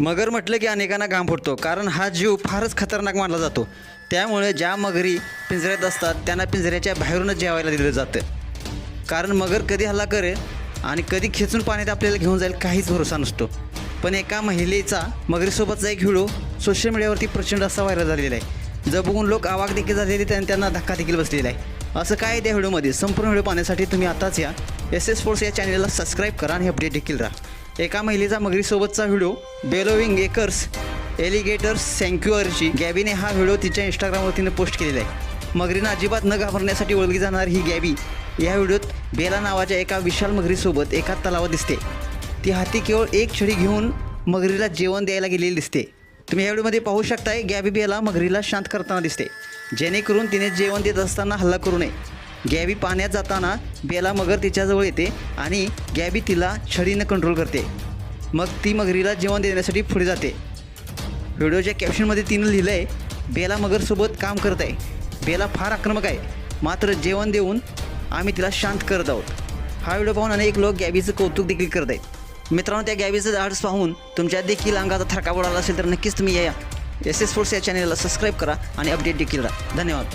मगर म्हटलं की अनेकांना घाम फुटतो कारण हा जीव फारच खतरनाक मानला जातो. त्यामुळे ज्या मगरी पिंजऱ्यात असतात त्यांना पिंजऱ्याच्या बाहेरूनच जेवायला दिलं जातं. कारण मगर कधी हल्ला करेल आणि कधी खेचून पाण्यात आपल्याला घेऊन जाईल काहीच भरोसा नसतो. पण एका महिलेचा मगरीसोबतचा एक व्हिडिओ सोशल मीडियावरती प्रचंड असा व्हायरल झालेला आहे. जर बघून लोक आवाक देखील झालेले आणि त्यांना धक्का देखील बसलेला आहे. असं काय आहे त्या व्हिडिओमध्ये? संपूर्ण व्हिडिओ पाहण्यासाठी तुम्ही आताच या. एस एस स्पोर्ट्स या चॅनलला सबस्क्राईब करा आणि अपडेट देखील राहा. एका महिलेचा मगरीसोबतचा व्हिडिओ बेलोविंग एकर्स एलिगेटर्स सँक्युअरची गॅबीने हा व्हिडिओ तिच्या इंस्टाग्रामवरतीनं पोस्ट केलेला आहे. मगरीनं अजिबात न घाबरण्यासाठी ओळखली जाणारी ही गॅबी या व्हिडिओत बेला नावाच्या एका विशाल मगरीसोबत एका तलावात दिसते. ती हाती केवळ एक छडी घेऊन मगरीला जेवण द्यायला गेलेली दिसते. तुम्ही या व्हिडिओमध्ये पाहू शकताय गॅबी बेला मगरीला शांत करताना दिसते. जेणेकरून तिने जेवण देत असताना हल्ला करू नये. गॅबी पाण्यात जाताना बेला मगर तिच्याजवळ येते आणि गॅबी तिला छडीनं कंट्रोल करते. मग ती मगरीला जेवण देण्यासाठी पुढे जाते. व्हिडिओच्या कॅप्शनमध्ये तिनं लिहिलं आहे बेला मगरसोबत काम करत आहे. बेला फार आक्रमक आहे. मात्र जेवण देऊन आम्ही तिला शांत करत आहोत. हा व्हिडिओ पाहून अनेक लोक गॅबीचं कौतुक देखील करत आहेत. मित्रांनो त्या गॅबीचं धाडस पाहून तुमच्या देखील अंगाचा थरका उडाला असेल तर नक्कीच तुम्ही या. एस एस फोर्स या चॅनलला सबस्क्राईब करा आणि अपडेट देखील राहा. धन्यवाद.